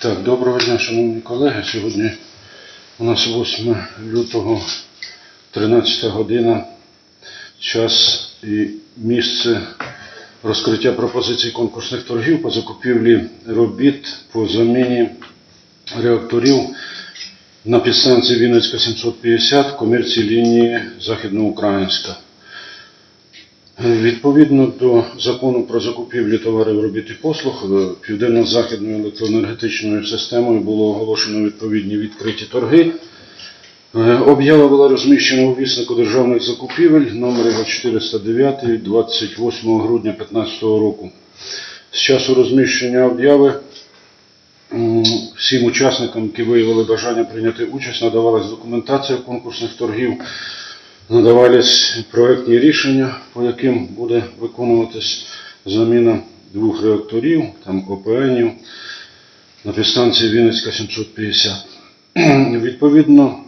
Так, доброго дня, шановні колеги. Сьогодні у нас 8 лютого, 13 година, час і місце розкриття пропозицій конкурсних торгів по закупівлі робіт по заміні реакторів на підстанції Вінницька 750 комерції лінії Західноукраїнська. Відповідно до закону про закупівлі товарів, робіт і послуг, е, південно-західною електроенергетичною системою було оголошено відповідні відкриті торги. Е, Об'ява була розміщена у віснику державних закупівель номер 409 від 28 грудня 2015 року. З часу розміщення об'яви всім учасникам, які виявили бажання прийняти участь, надавалась документація конкурсних торгів надавались проектні рішення, по яким буде виконуватись заміна двох реакторів, там ОПНів на підстанції Вінницька 750. Відповідно,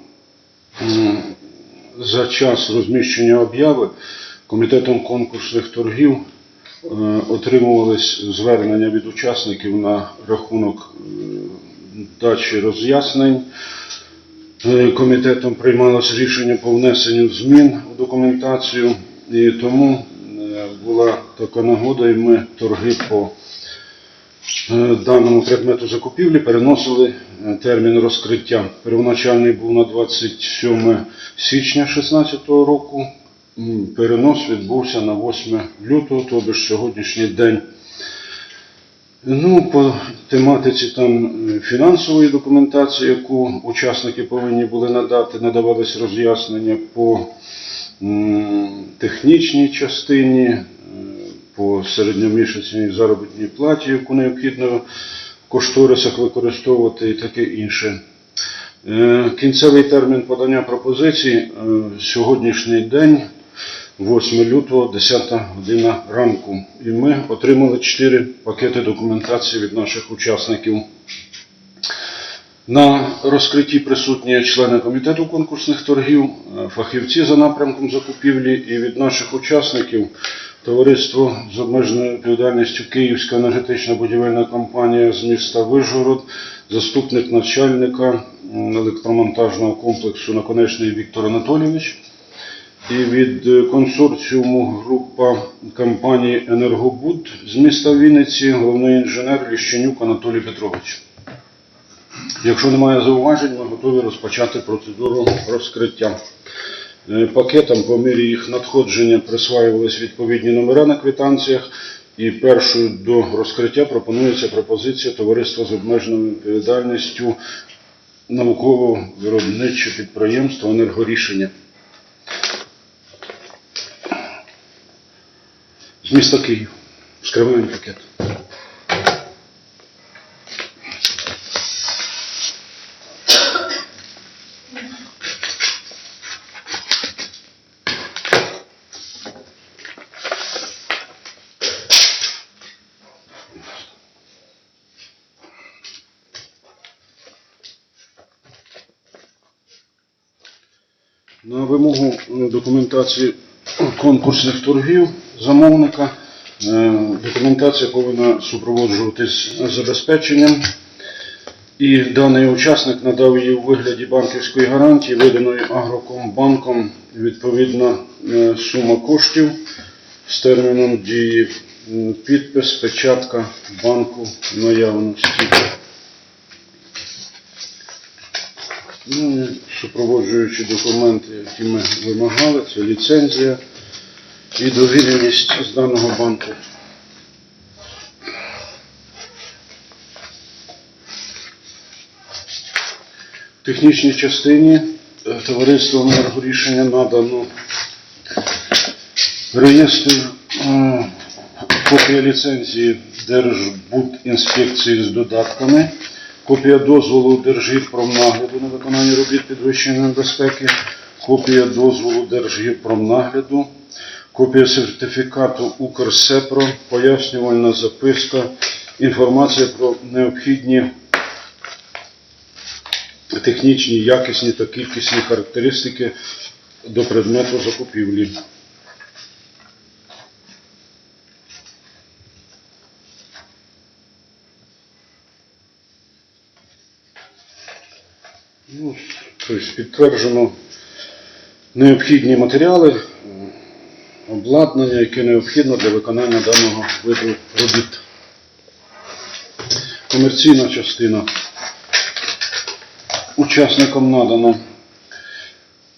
за час розміщення обяви комітетом конкурсних торгів е, отримувались звернення від учасників на рахунок е, дачі роз'яснень. Е, Комітетом приймалось рішення по внесенню змін у документацію, і тому е, була така нагода, і ми торги по е, даному предмету закупівлі переносили термін розкриття. Первоначальний був на 27 січня 2016 року. Перенос відбувся на 8 лютого, тобто сьогоднішній день. Ну, по тематиці там е, фінансової документації, яку учасники повинні були надати, надавались роз'яснення по технічній частині, е, по середньомісячній заробітній платі, яку необхідно в кошторисах використовувати і таке інше. Е, Кінцевий термін подання пропозицій сьогоднішній день 8 лютого, 10 година ранку. І ми отримали 4 пакети документації від наших учасників. На розкритті присутні члени комітету конкурсних торгів, е, фахівці за напрямком закупівлі і від наших учасників товариство з обмеженою відповідальністю Київська енергетична будівельна компанія з міста Вижгород, заступник начальника електромонтажного комплексу Наконечний Віктор Анатолійович і від е, консорціуму група компанії Енергобуд з міста Вінниці, головний інженер Ліщенюк Анатолій Петрович. Якщо немає зауважень, ми готові розпочати процедуру розкриття. Е, Пакетам по мірі їх надходження присваювались відповідні номера на квитанціях. І першою до розкриття пропонується пропозиція товариства з обмеженою відповідальністю науково-виробниче підприємство енергорішення. З міста Київ. Скриваємо пакет. На вимогу документації конкурсних торгів замовника е, документація повинна супроводжуватись забезпеченням. І даний учасник надав її у вигляді банківської гарантії, виданої Агрокомбанком, відповідна е, сума коштів з терміном дії, підпис, печатка банку наявності. Ну, супроводжуючі документи, які ми вимагали, це ліцензія і довіреність з даного банку. В технічній частині е, товариством енергорішення надано реєстр е, копія ліцензії Держбудінспекції з додатками, копія дозволу Держгірпромнагляду на виконання робіт підвищеної безпеки, копія дозволу Держгірпромнагляду, копія сертифікату Укрсепро, пояснювальна записка, інформація про необхідні технічні, якісні та кількісні характеристики до предмету закупівлі. Ну, тобто підтверджено необхідні матеріали, обладнання, яке необхідно для виконання даного виду робіт. Комерційна частина. Учасникам надано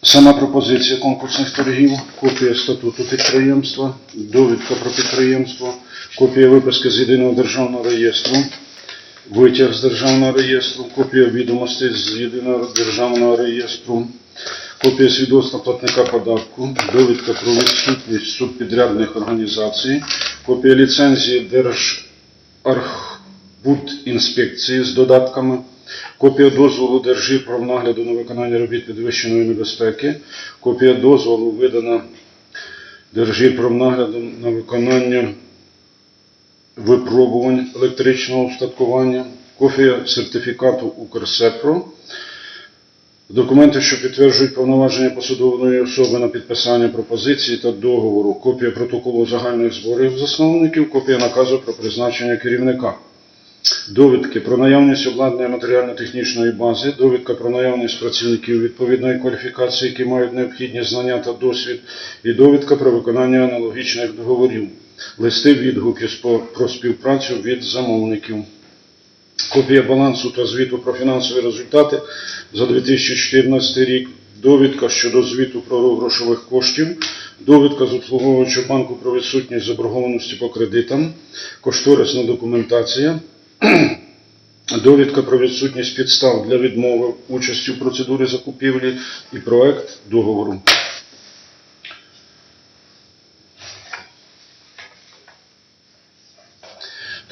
сама пропозиція конкурсних торгів, копія статуту підприємства, довідка про підприємство, копія виписки з єдиного державного реєстру, витяг з державного реєстру, копія відомостей з єдиного державного реєстру, копія свідоцтва платника податку, довідка про відсутність субпідрядних організацій, копія ліцензії Держархбудінспекції з додатками, копія дозволу Держгірпромнагляду на виконання робіт підвищеної небезпеки, копія дозволу видана Держгірпромнаглядом на виконання випробувань електричного устаткування, копія сертифікату Укрсепро, документи, що підтверджують повноваження посадової особи на підписання пропозиції та договору, копія протоколу загальних зборів засновників, копія наказу про призначення керівника. Довідки про наявність обладнання матеріально-технічної бази, довідка про наявність працівників відповідної кваліфікації, які мають необхідні знання та досвід, і довідка про виконання аналогічних договорів, листи відгуки про співпрацю від замовників. Копія балансу та звіту про фінансові результати за 2014 рік, довідка щодо звіту про грошових коштів, довідка з обслуговуючого банку про відсутність заборгованості по кредитам, кошторисна документація, довідка про відсутність підстав для відмови участі в процедурі закупівлі і проект договору.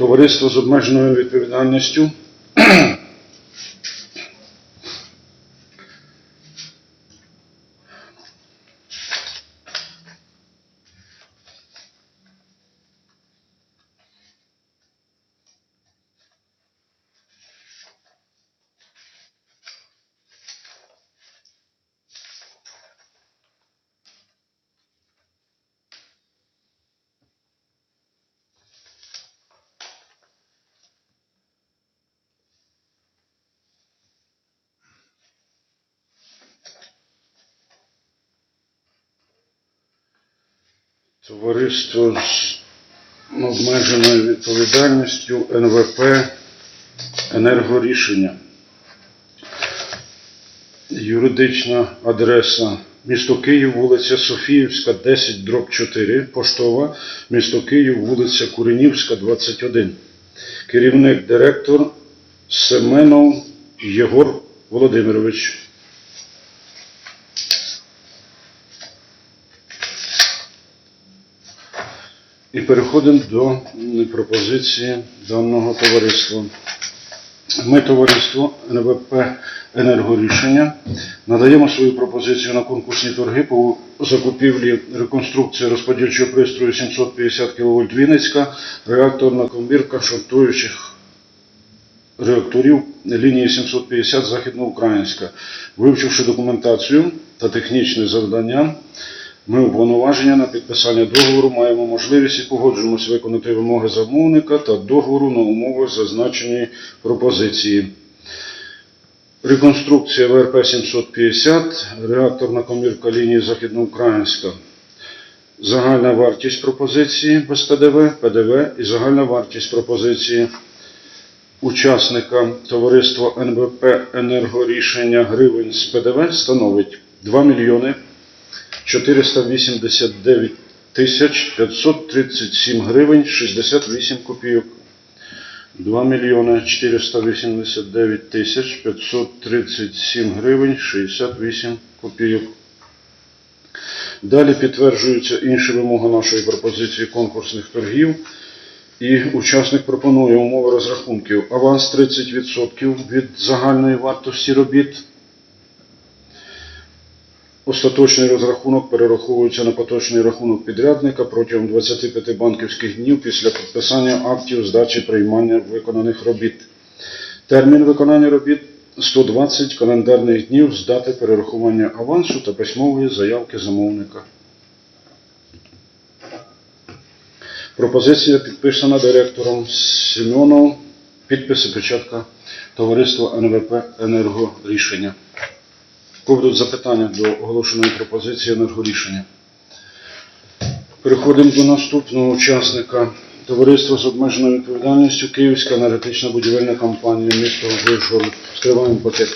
Товариство з обмеженою відповідальністю Товариство з обмеженою відповідальністю НВП Енергорішення. Юридична адреса місто Київ, вулиця Софіївська, 10, дроб 4, поштова, місто Київ, вулиця Куренівська, 21. Керівник директор Семенов Єгор Володимирович. І переходимо до пропозиції даного товариства. Ми, товариство НВП «Енергорішення», надаємо свою пропозицію на конкурсні торги по закупівлі реконструкції розподільчого пристрою 750 кВт Вінницька, реакторна комбірка шортуючих реакторів лінії 750 Західноукраїнська. Вивчивши документацію та технічне завдання, ми уповноваження на підписання договору маємо можливість і погоджуємося виконати вимоги замовника та договору на умови зазначеної пропозиції. Реконструкція ВРП 750, реакторна комірка лінії Західноукраїнська. Загальна вартість пропозиції без ПДВ, ПДВ і загальна вартість пропозиції учасника товариства НВП «Енергорішення» гривень з ПДВ становить 2 мільйони 489 тисяч 537 гривень 68 копійок. 2 мільйони 489 тисяч 537 гривень 68 копійок. Далі підтверджуються інші вимоги нашої пропозиції конкурсних торгів. І учасник пропонує умови розрахунків. Аванс 30% від загальної вартості робіт. Остаточний розрахунок перераховується на поточний рахунок підрядника протягом 25 банківських днів після підписання актів здачі приймання виконаних робіт. Термін виконання робіт 120 календарних днів з дати перерахування авансу та письмової заявки замовника. Пропозиція підписана директором Семенов. Підписи печатка товариства НВП «Енергорішення». Будуть запитання до оголошеної пропозиції енергорішення? Переходимо до наступного учасника. Товариство з обмеженою відповідальністю Київська енергетична будівельна компанія міста Вишгород. Скриваємо пакет.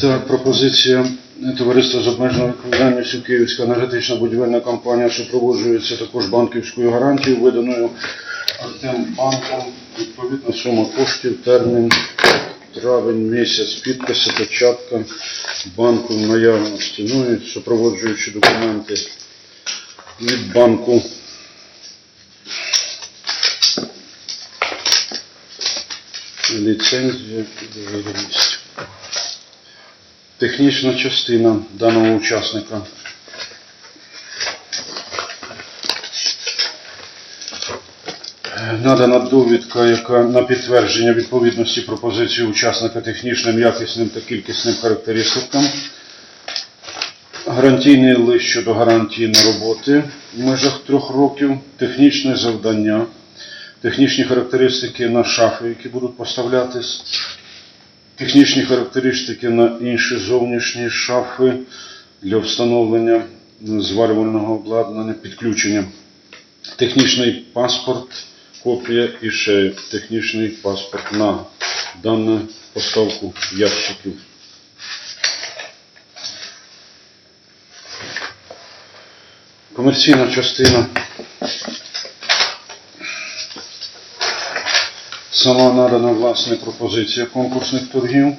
Так, пропозиція товариства з обмеженою відповідальністю Київська енергетична будівельна компанія супроводжується також банківською гарантією, виданою Артембанком. Відповідна сума коштів, термін, травень місяць, підписи, печатка банку наявності. Ну і супроводжуючі документи від банку. Ліцензія. Технічна частина даного учасника. Надана довідка, яка на підтвердження відповідності пропозиції учасника технічним, якісним та кількісним характеристикам. Гарантійний лист щодо гарантії на роботи в межах трьох років, технічне завдання, технічні характеристики на шафи, які будуть поставлятись, технічні характеристики на інші зовнішні шафи для встановлення зварювального обладнання, підключення, технічний паспорт, копія і ще технічний паспорт на дану поставку ящиків. Комерційна частина Сама надана власне пропозиція конкурсних торгів.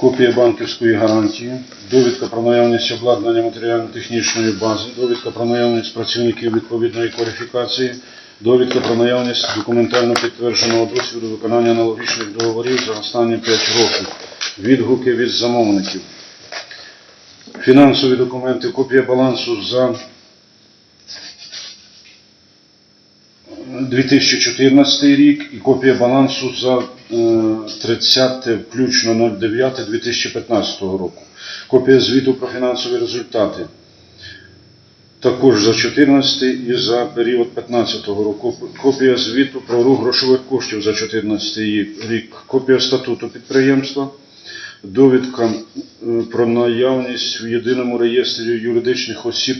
Копія банківської гарантії, довідка про наявність обладнання матеріально-технічної бази, довідка про наявність працівників відповідної кваліфікації, довідка про наявність документально підтвердженого досвіду виконання аналогічних договорів за останні 5 років, відгуки від замовників, фінансові документи, копія балансу за 2014 рік і копія балансу за е, 30 включно 09-2015 року. Копія звіту про фінансові результати. Також за 14 і за період 15 року. Копія звіту про рух грошових коштів за 14 рік. Копія статуту підприємства. Довідка е, про наявність в єдиному реєстрі юридичних осіб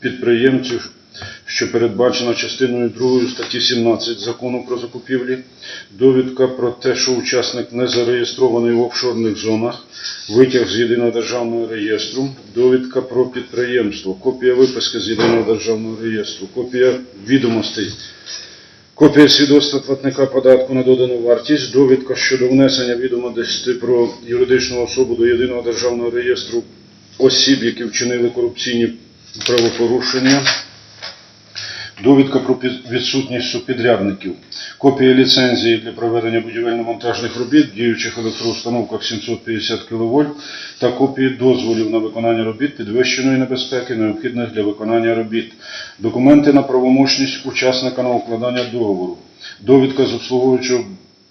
підприємців що передбачена частиною 2 статті 17 закону про закупівлі, довідка про те, що учасник не зареєстрований в офшорних зонах, витяг з єдиного державного реєстру, довідка про підприємство, копія виписки з єдиного державного реєстру, копія відомостей. Копія свідоцтва платника податку на додану вартість, довідка щодо внесення відомостей про юридичну особу до єдиного державного реєстру осіб, які вчинили корупційні правопорушення, Довідка про відсутність субпідрядників, копія ліцензії для проведення будівельно-монтажних робіт в діючих електроустановках 750 кВт та копії дозволів на виконання робіт підвищеної небезпеки, необхідних для виконання робіт, документи на правомочність учасника на укладання договору, довідка з обслуговуючого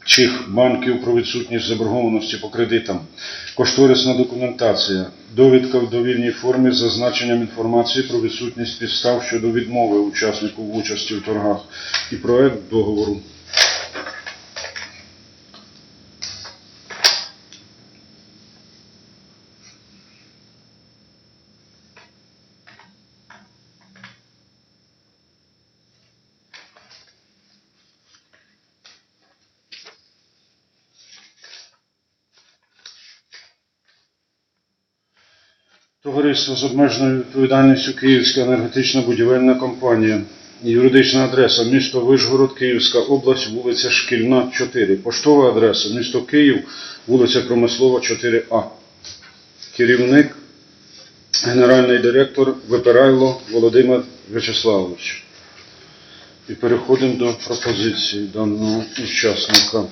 чих банків про відсутність заборгованості по кредитам, кошторисна документація, довідка в довільній формі з зазначенням інформації про відсутність підстав щодо відмови учаснику в участі в торгах і проект договору. Товариство з обмеженою відповідальністю Київська енергетична будівельна компанія. Юридична адреса місто Вишгород, Київська область, вулиця Шкільна, 4. Поштова адреса місто Київ, вулиця Промислова, 4А. Керівник, генеральний директор Випирайло Володимир Вячеславович. І переходимо до пропозиції даного учасника.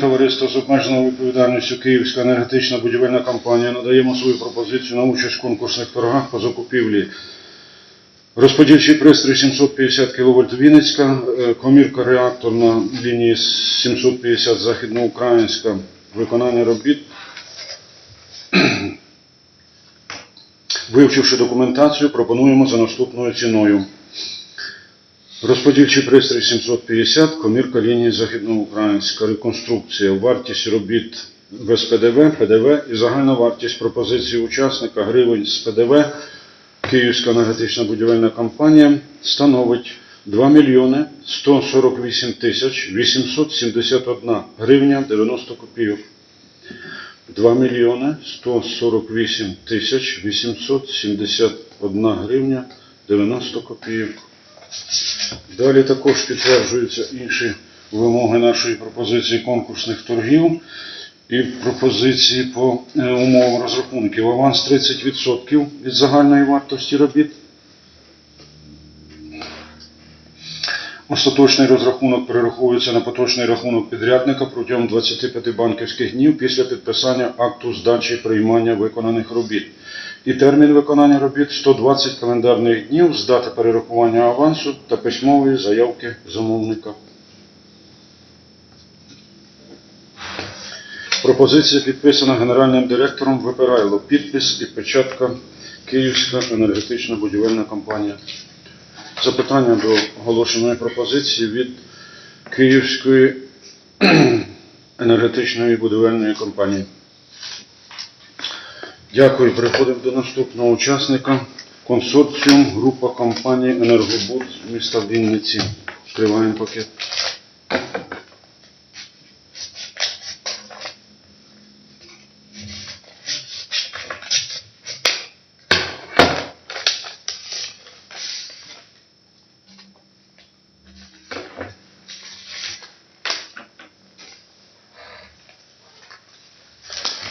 Товариство з обмеженою відповідальністю Київська енергетична будівельна компанія, надаємо свою пропозицію на участь в конкурсних торгах по закупівлі Розподільчий пристрій 750 кВт Вінницька, е, комірка реактор на лінії 750 західноукраїнська, виконання робіт. Вивчивши документацію, пропонуємо за наступною ціною. Розподільчий пристрій 750, комірка лінії західноукраїнська, реконструкція, вартість робіт без ПДВ, ПДВ і загальна вартість пропозиції учасника гривень з ПДВ Київська енергетична будівельна компанія становить 2 мільйони 148 тисяч 871 гривня 90 копійок. 2 мільйони 148 тисяч 871 гривня 90 копійок. Далі також підтверджуються інші вимоги нашої пропозиції конкурсних торгів і пропозиції по е, умовам розрахунків. Аванс 30% від загальної вартості робіт. Остаточний розрахунок перераховується на поточний рахунок підрядника протягом 25 банківських днів після підписання акту здачі приймання виконаних робіт. І термін виконання робіт 120 календарних днів з дати перерахування авансу та письмової заявки замовника. Пропозиція підписана генеральним директором Випирайло. Підпис і печатка Київська енергетична будівельна компанія. Запитання до оголошеної пропозиції від Київської енергетичної будівельної компанії. Дякую. Переходимо до наступного учасника. Консорціум, група компаній Енергобуд міста Вінниці. Відкриваємо пакет.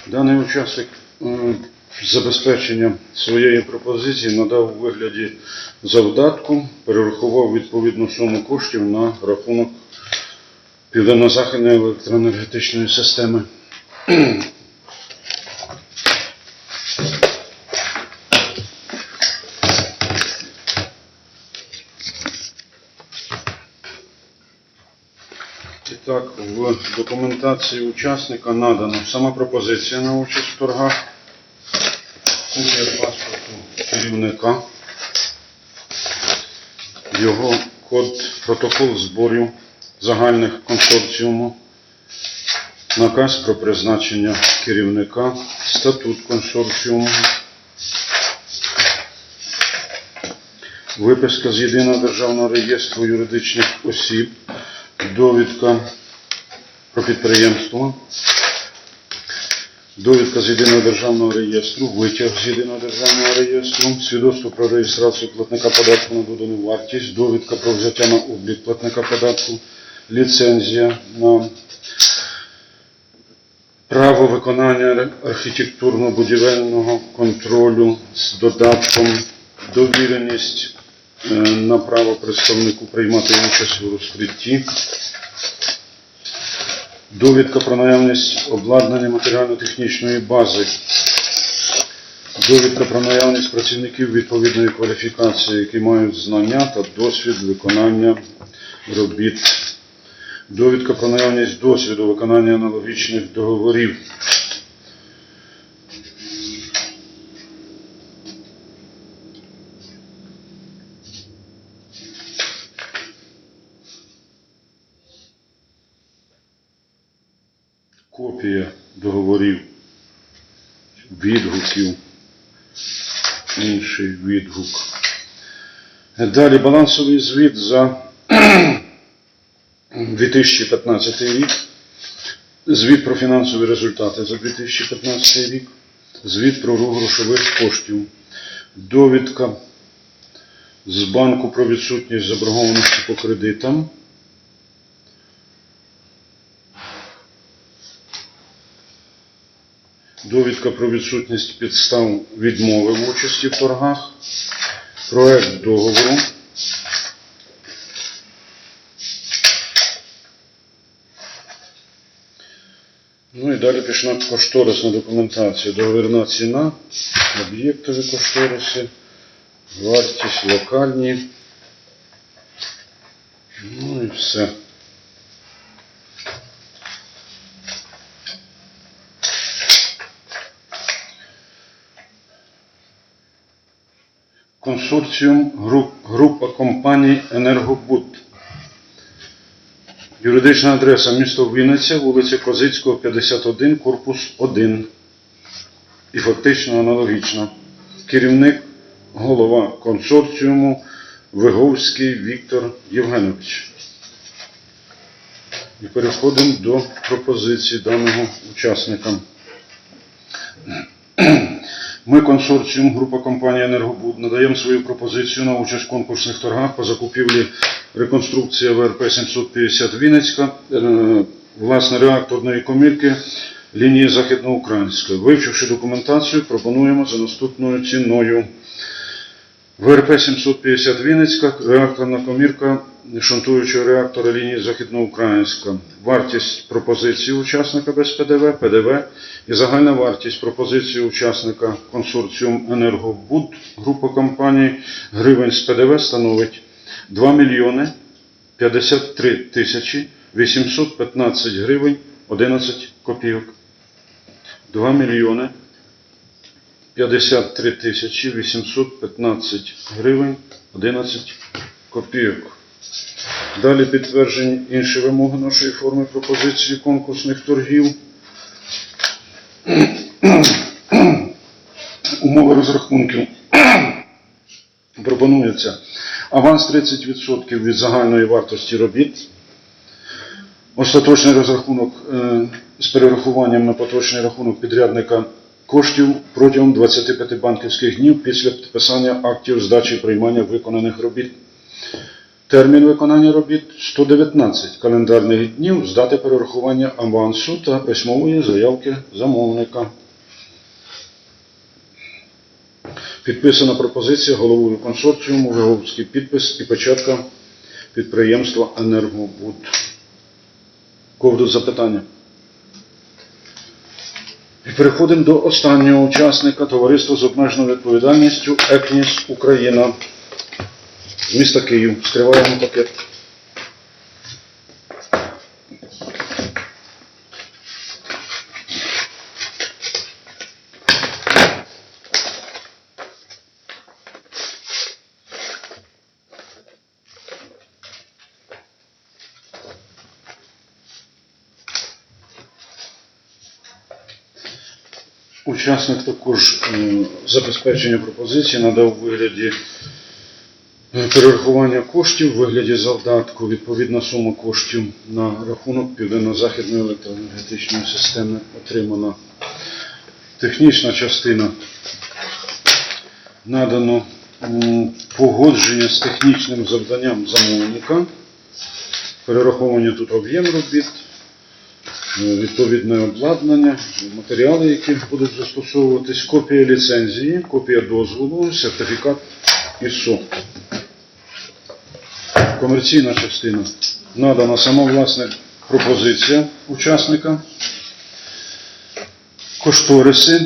Даний учасник е, забезпечення своєї пропозиції надав у вигляді завдатку, перерахував відповідну суму коштів на рахунок Південно-Західної електроенергетичної системи. Так, в документації учасника надана сама пропозиція на участь в торгах, копія паспорту керівника, його код, протокол зборів загальних консорціуму, наказ про призначення керівника, статут консорціуму, виписка з єдиного державного реєстру юридичних осіб, довідка про підприємство, довідка з єдиного державного реєстру, витяг з єдиного державного реєстру, свідоцтво про реєстрацію платника податку на додану вартість, довідка про взяття на облік платника податку, ліцензія на право виконання архітектурно-будівельного контролю з додатком, довіреність е, на право представнику приймати участь у розкритті, довідка про наявність обладнання матеріально-технічної бази, довідка про наявність працівників відповідної кваліфікації, які мають знання та досвід виконання робіт, довідка про наявність досвіду виконання аналогічних договорів. Копія договорів, відгуків, інший відгук. Далі балансовий звіт за 2015 рік, звіт про фінансові результати за 2015 рік, звіт про рух грошових коштів, довідка з банку про відсутність заборгованості по кредитам. Довідка про відсутність підстав відмови в участі в торгах, проект договору. Ну і далі пішла кошторисна документація, договірна ціна, об'єктові кошториси, вартість локальні. Ну і все. Консорціум груп, група компаній Енергобуд. Юридична адреса місто Вінниця, вулиця Козицького, 51, корпус 1. І фактично аналогічна. Керівник, голова консорціуму Виговський Віктор Євгенович. І переходимо до пропозиції даного учасника. Ми, консорціум, група компанії Енергобуд, надаємо свою пропозицію на участь в конкурсних торгах по закупівлі реконструкція ВРП 750 Вінницька, е, власне, реакторної комірки лінії Західноукраїнської. Вивчивши документацію, пропонуємо за наступною ціною. ВРП 750 Вінницька, реакторна комірка шунтуючого реактора лінії Західноукраїнська. Вартість пропозиції учасника без ПДВ, ПДВ і загальна вартість пропозиції учасника консорціум Енергобуд, група компаній гривень з ПДВ становить 2 мільйони 53 тисячі 815 гривень 11 копійок. 2 мільйони 53 тисячі 815 гривень 11 копійок. Далі підтверджені інші вимоги нашої форми пропозиції конкурсних торгів. Умови розрахунків. Пропонується аванс 30% від загальної вартості робіт. Остаточний розрахунок е, з перерахуванням на поточний рахунок підрядника коштів протягом 25 банківських днів після підписання актів здачі приймання виконаних робіт. Термін виконання робіт 119 календарних днів з дати перерахування авансу та письмової заявки замовника. Підписана пропозиція головою консорціуму, Виговський підпис і печатка підприємства Енергобуд. Ковду запитання. І переходимо до останнього учасника товариства з обмеженою відповідальністю Екніс Україна міста Київ. Скриваємо пакет. Учасник також е, забезпечення пропозиції надав у вигляді перерахування коштів, у вигляді завдатку відповідна сума коштів на рахунок Південно-Західної електроенергетичної системи отримана. Технічна частина надано погодження з технічним завданням замовника. Перераховані тут об'єм робіт, е, відповідне обладнання, матеріали, які будуть застосовуватись, копія ліцензії, копія дозволу, сертифікат ISO. Комерційна частина. Надана сама власне пропозиція учасника, кошториси,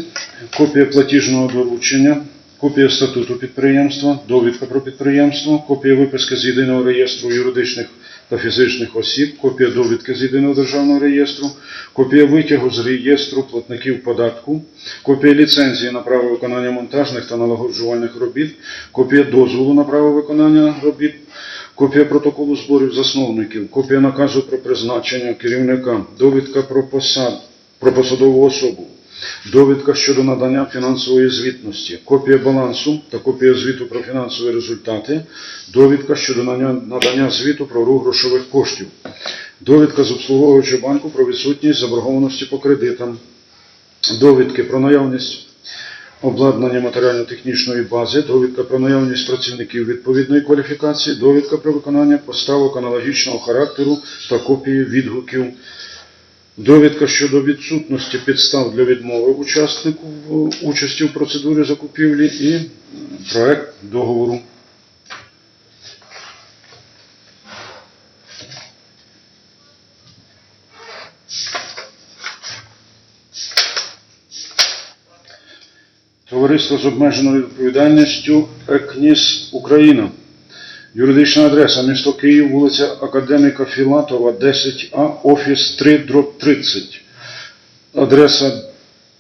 копія платіжного доручення, копія статуту підприємства, довідка про підприємство, копія виписки з єдиного реєстру юридичних та фізичних осіб, копія довідки з єдиного державного реєстру, копія витягу з реєстру платників податку, копія ліцензії на право виконання монтажних та налагоджувальних робіт, копія дозволу на право виконання робіт, копія протоколу зборів засновників, копія наказу про призначення керівника, довідка про посад, про посадову особу, довідка щодо надання фінансової звітності, копія балансу та копія звіту про фінансові результати, довідка щодо надання- звіту про рух грошових коштів, довідка з обслуговуючого банку про відсутність заборгованості по кредитам, довідки про наявність обладнання матеріально-технічної бази, довідка про наявність працівників відповідної кваліфікації, довідка про виконання поставок аналогічного характеру та копії відгуків Довідка щодо відсутності підстав для відмови учаснику в участі в процедурі закупівлі і проект договору. Товариство з обмеженою відповідальністю ЕКНІС Україна. Юридична адреса місто Київ, вулиця Академіка Філатова, 10А, офіс 3, дроб 30. Адреса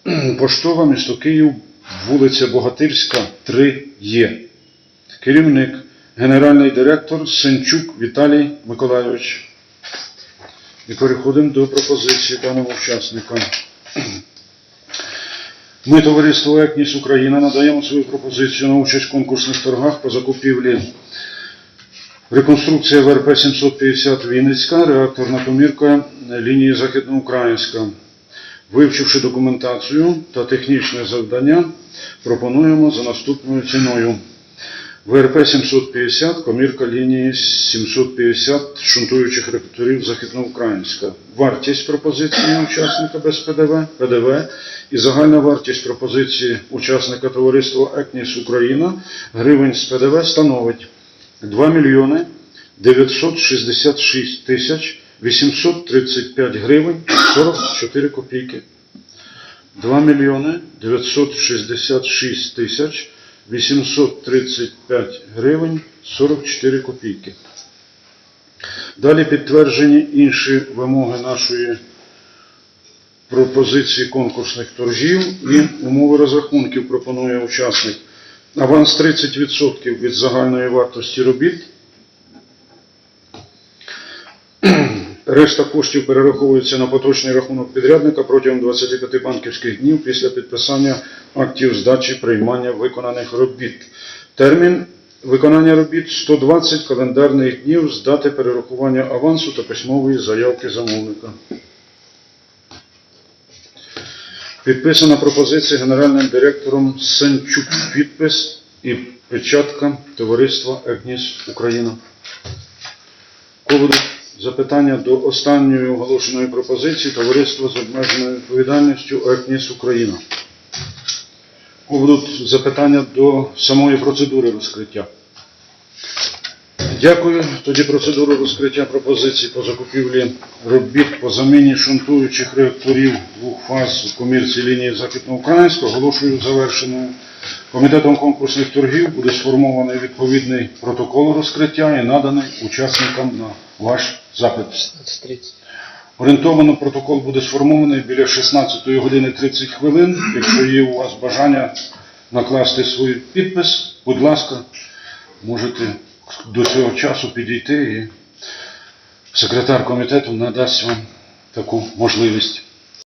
поштова, місто Київ, вулиця Богатирська, 3 Є. Керівник, генеральний директор Сенчук Віталій Миколайович. І переходимо до пропозиції даного учасника. Ми, товариство Екніс Україна, надаємо свою пропозицію на участь в конкурсних торгах по закупівлі реконструкція ВРП 750 Вінницька, реакторна комірка лінії Західноукраїнська. Вивчивши документацію та технічне завдання, пропонуємо за наступною ціною. ВРП 750, комірка лінії 750 шунтуючих реакторів Західноукраїнська. Вартість пропозиції учасника без ПДВ, ПДВ і загальна вартість пропозиції учасника товариства Екніс Україна гривень з ПДВ становить 2 мільйони 966 тисяч 835 гривень 44 копійки. 2 мільйони 966 тисяч 835 гривень 44 копійки. Далі підтверджені інші вимоги нашої пропозиції конкурсних торгів і умови розрахунків пропонує учасник. Аванс 30% від загальної вартості робіт. Решта коштів перераховується на поточний рахунок підрядника протягом 25 банківських днів після підписання актів здачі приймання виконаних робіт. Термін виконання робіт 120 календарних днів з дати перерахування авансу та письмової заявки замовника. Підписана пропозиція генеральним директором Сенчук. Підпис і печатка товариства Екніс Україна. Кого будуть запитання до останньої оголошеної пропозиції товариства з обмеженою відповідальністю Екніс Україна. Будуть запитання до самої процедури розкриття. Дякую. Тоді процедуру розкриття пропозицій по закупівлі робіт по заміні шунтуючих реакторів двох фаз в комірці лінії Західноукраїнського оголошую завершеною. Комітетом конкурсних торгів буде сформований відповідний протокол розкриття і наданий учасникам на ваш запит. 16.30. Орієнтовано протокол буде сформований біля 16 години 30 хвилин. Якщо є у вас бажання накласти свій підпис, будь ласка, можете до цього часу підійти і секретар комітету надасть вам таку можливість.